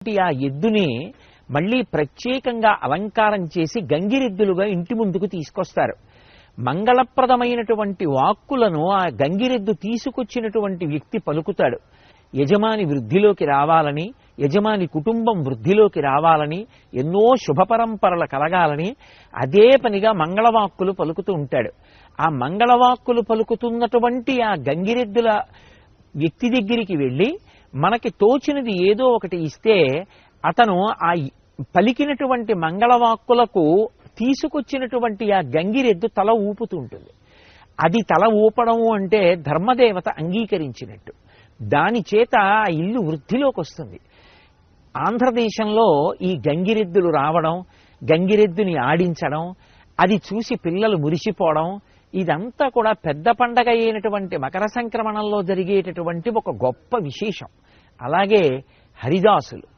ఆ ఎద్దుని మళ్ళీ ప్రత్యేకంగా అలంకారం చేసి గంగిరెద్దులుగా ఇంటి ముందుకు తీసుకొస్తారు. మంగళప్రదమైనటువంటి వాక్కులను ఆ గంగిరెద్దు తీసుకొచ్చినటువంటి వ్యక్తి పలుకుతాడు. యజమాని వృద్ధిలోకి రావాలని యజమాని కుటుంబం వృద్ధిలోకి రావాలని ఎన్నో శుభ పరంపరలు కలగాలని అదే పనిగా మంగళవాక్కులు పలుకుతూ ఉంటాడు. ఆ మంగళవాక్కులు పలుకుతున్నటువంటి ఆ గంగిరెద్దుల వ్యక్తి దగ్గరికి వెళ్ళి మనకి తోచినది ఏదో ఒకటి ఇస్తే అతను ఆ పలికినటువంటి మంగళవాక్కులకు తీసుకొచ్చినటువంటి ఆ గంగిరెద్దు తల ఊపుతుంటుంది. అది తల ఊపడము అంటే ధర్మదేవత అంగీకరించినట్టు. దాని చేత ఆ ఇల్లు వృద్ధిలోకి వస్తుంది. ఆంధ్రదేశంలో ఈ గంగిరెద్దులు రావడం గంగిరెద్దుని ఆడించడం అది చూసి పిల్లలు మురిసిపోవడం ఇదంతా కూడా పెద్ద పండగ అయినటువంటి మకర సంక్రమణంలో జరిగేటటువంటి ఒక గొప్ప విశేషం. అలాగే హరిదాసులు.